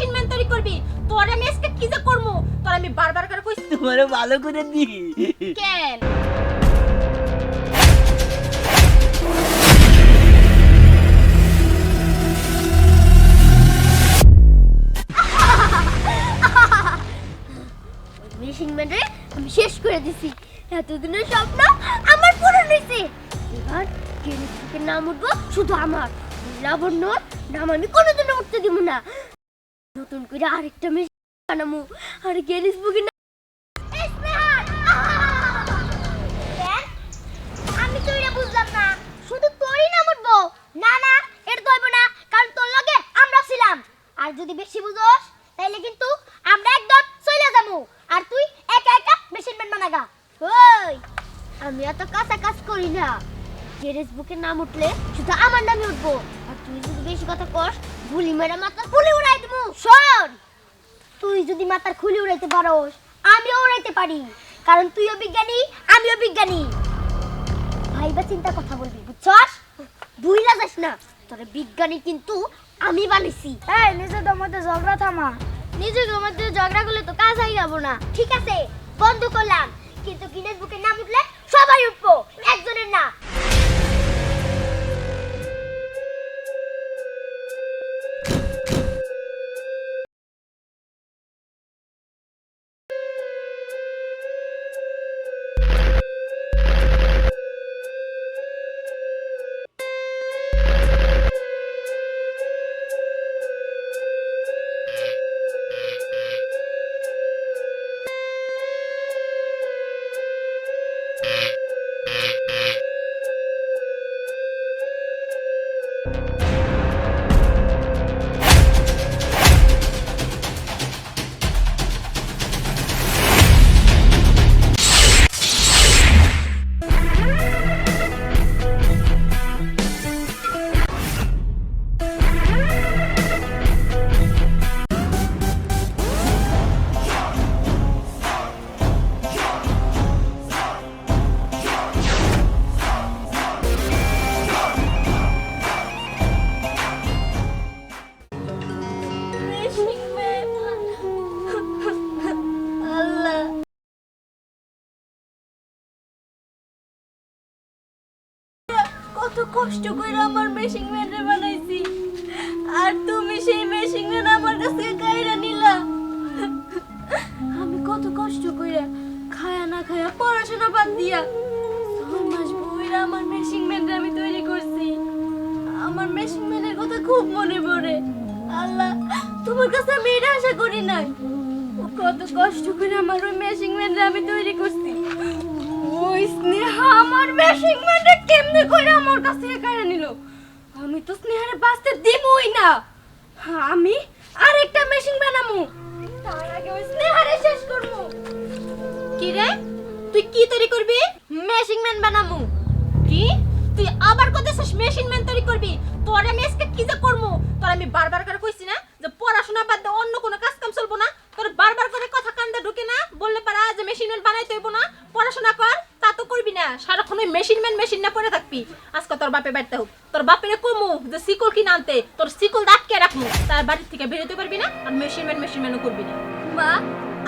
Machine man তৈরি করবি? তোর আমি আজকে কি যে করব তোর আমি বারবার করে কইছি তোমারে ভালো করে দি। কেন? মেশিন আমি শেষ করে দিছি। এতদিনের স্বপ্ন আমার পূরণ হয়েছে এবার গিনেস বুকের নাম উঠবো শুধু আমার। লাবণ্যর নাম আমি কোনোদিনও উঠতে দিব না। নতুন করে আরেকটা মেশিন বানাবো। আর ইসমিহার! আহ! কেন? আমি তো এটা বুঝলাম না। শুধু তোরই না না, এটা না, কারণ তোর লগে আমরা ছিলাম। আর যদি বেশি বুঝোস, তাইলে কিন্তু আমরা একদম যাব। আর তুই একা একা মেশিন ম্যান বানাগা। ওই, আমি এত কাঁচা কাজ করি না। বুকের নাম উঠলে শুধু আমার নামে উঠবো। আর তুই যদি বেশি কথা কস, গুলি মেরে দেবো শোন! তুই যদি মাথার খুলি উড়াইতে পারোস আমিও উড়াইতে পারি। কারণ তুইও বিজ্ঞানী আমিও বিজ্ঞানী। ভাইবা চিন্তা কথা বলবি বুঝছস? ভুইলা যাস না। তোর বিজ্ঞানী কিন্তু আমি বানাইছি। এই নিজেদের মধ্যে ঝগড়া থামা। নিজেদের মধ্যে ঝগড়া করলে তো কাজ হয়ে যাব না। ঠিক আছে বন্ধ করলাম। কিন্তু গিনেস বুকের নাম উঠলে সবাই উঠবো একজনের না কত কষ্ট করে আমার মেশিন ম্যান বানাইছি। আর তুমি সেই মেশিন ম্যান আমার কাছ কাইরা নিলা। আমি কত কষ্ট করে খায়া না খায়া পড়াশোনা বাদ দিয়া ছয় মাস বইরা আমার মেশিন ম্যানটা আমি তৈরি করছি। আমার মেশিন ম্যানের কথা খুব মনে পড়ে। আল্লাহ, তোমার কাছে আমি এটা আশা করি নাই। কত কষ্ট করে আমার ওই মেশিন ম্যানটা আমি তৈরি করছি। ওই স্নেহা আমার মেশিন ম্যানটা কেমনে করে আমার কাছ থেকে নিল? আমি তো স্নেহারে বাঁচতে দিবই না। আমি আরেকটা মেশিন বানামু। তার আগে ওই স্নেহারে শেষ করব কি রে? তুই কি তৈরি করবি? মেশিন ম্যান বানামু। কি? তুই আবার কত শেষ মেশিন ম্যান তৈরি করবি? তোর আমি আজকে কি যে করব তোর আমি বারবার করে কইছি না যে পড়াশোনা বাদ দিয়ে অন্য কোনো কাজ কাম চলবো না। তোর বারবার করে কথা কান্দা ঢুকে না। বললে পারা যে মেশিন ম্যান বানাইতে হইব না। পড়াশোনা কর। সারাক্ষণ ওই মেশিন ম্যান মেশিন না পড়ে থাকবি। আজকে তোর বাপে বাড়তে হোক। তোর বাপেরে কমু যে সিকল কিনে আনতে। তোর সিকল আটকে রাখব তার বাড়ির থেকে বেরোতে পারবি না আর মেশিন ম্যান মেশিন ম্যানও করবি না। মা,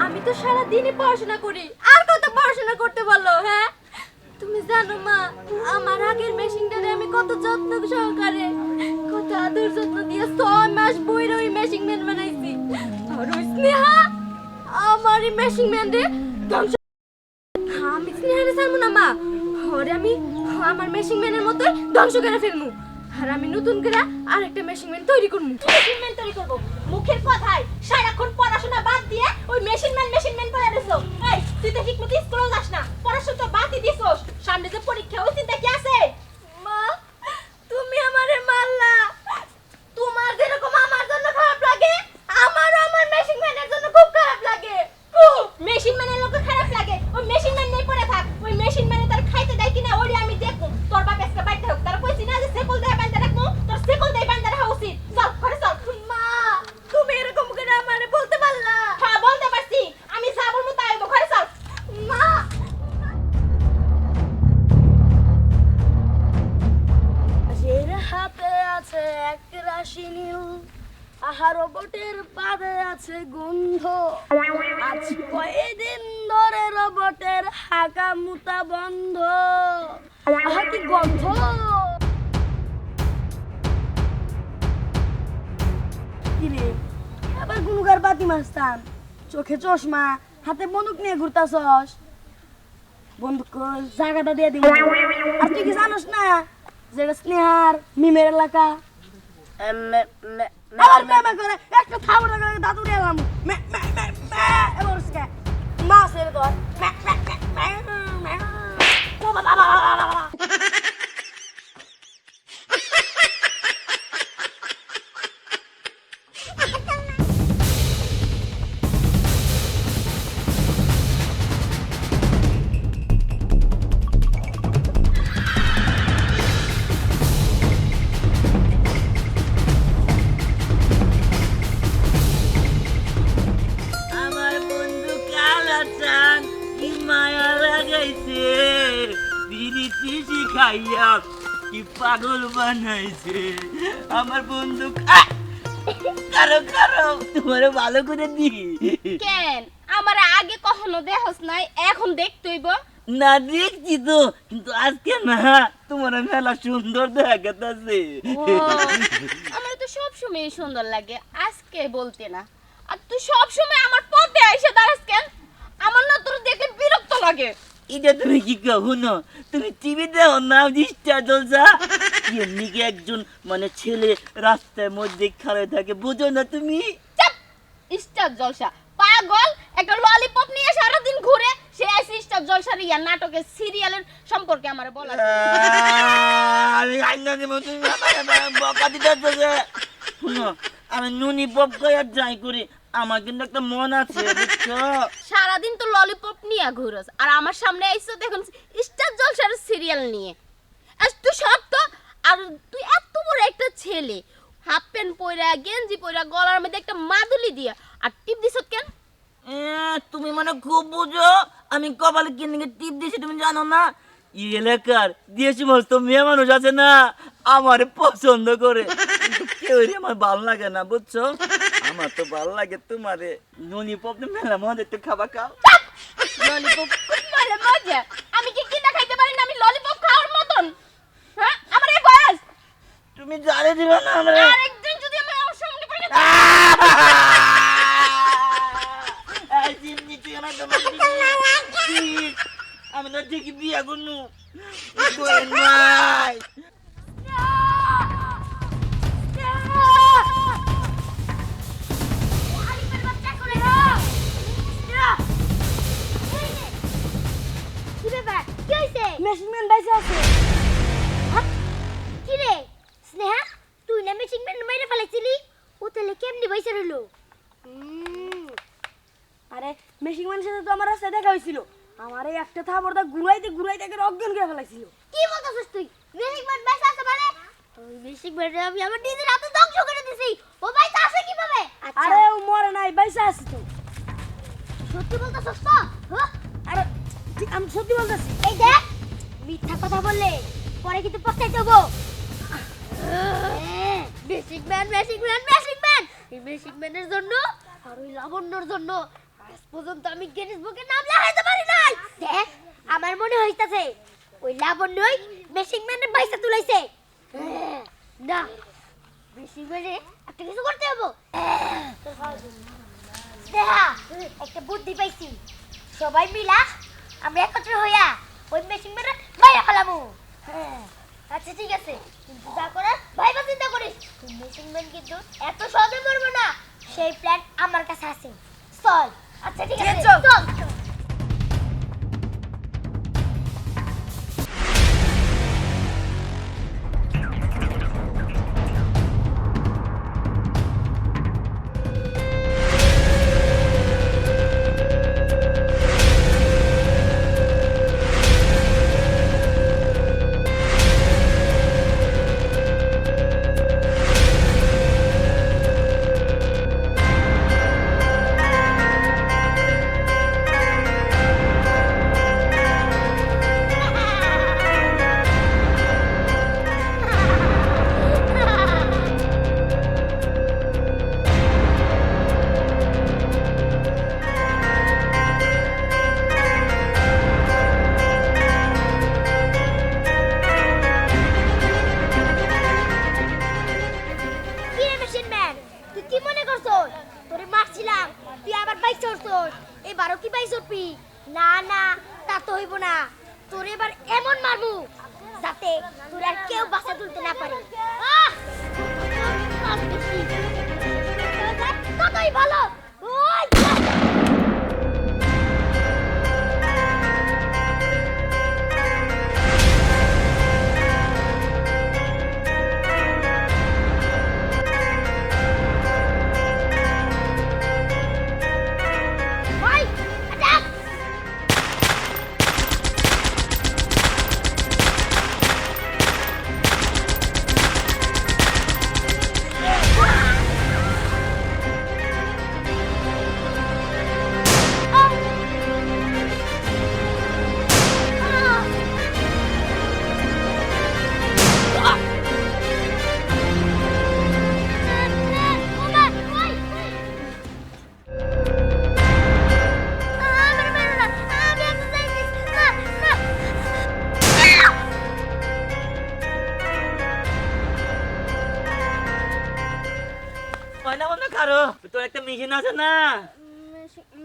আমি তো সারা দিনই পড়াশোনা করি। আর কত পড়াশোনা করতে বলল হ্যাঁ? তুমি জানো মা, আমার আগের মেশিনটারে আমি কত যত্ন সহকারে, কত আদর যত্ন দিয়ে ছয় মাস বইরে ওই মেশিন ম্যান বানাইছি। আর ওই স্নেহা আমার এই মেশিন ম্যান রে ধ্বংস আমি স্নেহারে ছাড়বো না মা। আমি আমার ম্যানের মতো ধ্বংস করে আর আমি নতুন করে আরেকটা ম্যান তৈরি করব মেশিন ম্যান তৈরি করব? মুখের কথায় সারাক্ষণ পড়াশোনা বাদ দিয়ে ওই মেশিন ম্যান মেশিন ম্যান দিছো তুই তো ঠিক মতো যাস না। পড়াশোনা তো বাদই দিছোস। সামনে যে পরীক্ষা ওই চিন্তা হাকা মুতা বন্ধ। আহা কি গন্ধ। কিরে আবার গুনুগার বাতি মাস্তান চোখে চশমা হাতে বন্দুক নিয়ে ঘুরতাছস। বন্দুক জায়গাটা দিয়ে দিব। আর তুই কি জানোস না যেটা স্নেহার মিমের এলাকা? আবার করে একটা থাবড় করে দাদু এলাম। মে মাছ ধর 나가 나가 나가 나가 শিখাইয়া কি পাগল বানাইছে? আমার বন্ধু কারও কারও তোমার ভালো করে দি। কেন? আমার আগে কখনো দেখস নাই এখন দেখতেইব না দেখছি তো কিন্তু আজকে না তোমার মেলা সুন্দর দেখা গেছে আমার তো সব সময় সুন্দর লাগে আজকে বলতে না। আর তুই সব সময় আমার পথে এসে দাঁড়াস কেন? আমার না তোর দেখলে বিরক্ত লাগে। এটা তুমি কি কখনো তুমি টিভি দেখো না ডিস্টার এমনি কি একজন মানে ছেলে রাস্তার মধ্যে খাড়ে থাকে বুঝো না তুমি স্টার জলসা পাগল একটা ললিপপ নিয়ে সারাদিন ঘুরে সে আইসি স্টার জলসার ইয়া নাটকের সিরিয়ালের সম্পর্কে আমার বলা আমি আইনা দেবো তুমি বকা দিতে শুনো আমি নুনি পপ কয়ার যাই করি। আমার কিন্তু একটা মন আছে বুঝছ? সারাদিন তো ললিপপ নিয়ে ঘুরস আর আমার সামনে আইসো দেখুন স্টার জলসার সিরিয়াল নিয়ে। আর তুই তো আর তুই এত বড় একটা ছেলে। হাফ প্যান্ট পইরা গেঞ্জি পইরা গলার মধ্যে একটা মাদুলি দিয়া। আর টিপ দিছ কেন? এ, তুমি মানে খুব বুঝো আমি কপালে কিনে টিপ দিছি তুমি জানো না? এলাকার দিয়েছি মস্ত মেয়ে মানুষ আছে না আমার পছন্দ করে। কিন্তু কেউ আমার ভালো লাগে না বুঝছ? আমার তো ভালো লাগে তোমারে। নুনি পপ মেলা মজা একটু খাবার খাও। ললিপপ খুব মানে মজা। আমি কি কিনা খাইতে পারি না? আমি ললিপপ খাওয়ার মতন। হ্যাঁ? আমার এই বয়স। তুমি জানে দিবে না আমরা। আরেকদিন যদি আমি আমার সামনে তুই আমার তোমার আমি না ঠিকই বিয়া করনু। নাই রাস্তায় দেখা হয়েছিল। আমার এই একটা থাবড়টা ঘুরাইতে ঘুরাইতে একেবারে অজ্ঞান করে ফেলাইছিল। কি বলতেছিস তুই? মেশিং ম্যান বেঁচে আছে মানে? ওই মেশিং ম্যান আমি আমার নিজের হাতে ধ্বংস করে দিছি। ও বাইতে আসে কীভাবে? আচ্ছা। আরে ও মরে নাই বাইসে আছে তো। সত্যি বলতেছিস তো? হ্যাঁ? আরে আমি সত্যি বলতেছি? এই দেখ মিথ্যা কথা বললে পরে কিন্তু পস্তাইতে হব। Machine man machine man machine man. এই মেশিং ম্যানের জন্য আর ওই লাবণ্যর জন্য আজ পর্যন্ত আমি গিনেস বুকে নাম লেখাইতে পারি নাই। আমার মনে হইতাছে, ওই লাবণ্যই মেশিং ম্যানের পয়সা তুলাইছে। না মেশিং ম্যানে একটা কিছু করতে হব দেহা একটা বুদ্ধি পাইছি। সবাই মিলা আমরা একত্র হইয়া ওই মেশিন মেরে বাইরে ফেলামু। আচ্ছা ঠিক আছে। কিন্তু যা করার, ভাইবা চিন্তা করিস। মেশিন ম্যান কিন্তু এত সহজে মরবো না। সেই প্ল্যান আমার কাছে আছে। চল। আচ্ছা ঠিক আছে চল। হইব না। তোর এবার এমন মারমু যাতে তোর আর কেউ বাসা তুলতে না পারে! কাজ ভালো। না।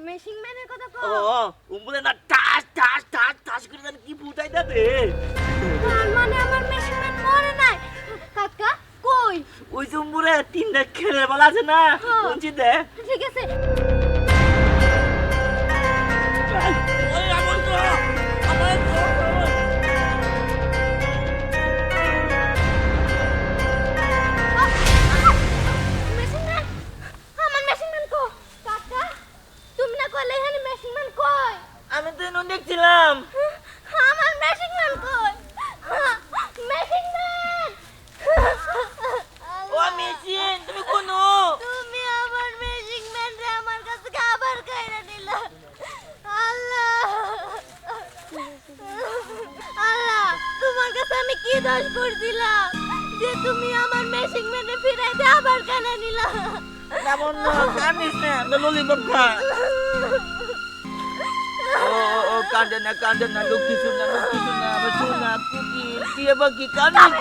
মেশিং ম্যানের কথা ও উম্বুলে না টাস টাস টাস টাস করে জানি কি ফুটাই দেবে? তার মানে আমার মেশিং ম্যান মরে নাই। কাকা কই? ওই যে উম্বুরে তিনটা খেলে বলা আছে না? হ্যাঁ। কোনছি দে। ঠিক আছে। তোমার কাছে আমি কি দোষ করছিলাম? যে তুমি আমার মেশিং ফিরাই ফিরাইতে আবার কানা নিলা? না বন্ধ কানিস না ললিপপ খা। ও কান্দে না কান্দে না লক্ষ্মী শুনা লক্ষ্মী শুনা আবার শুনা কুকি কি এবার কি কানিস